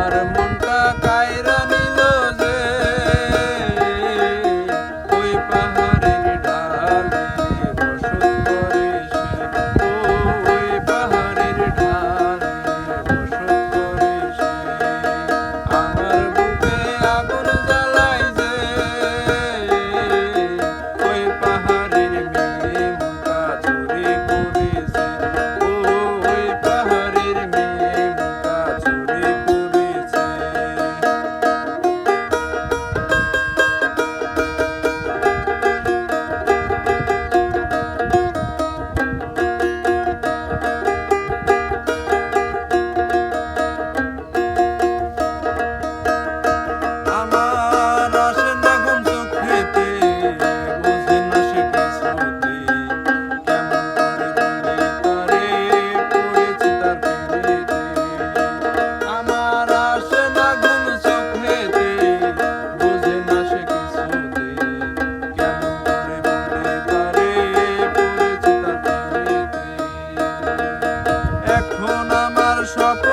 আমার মনটা কায়রা top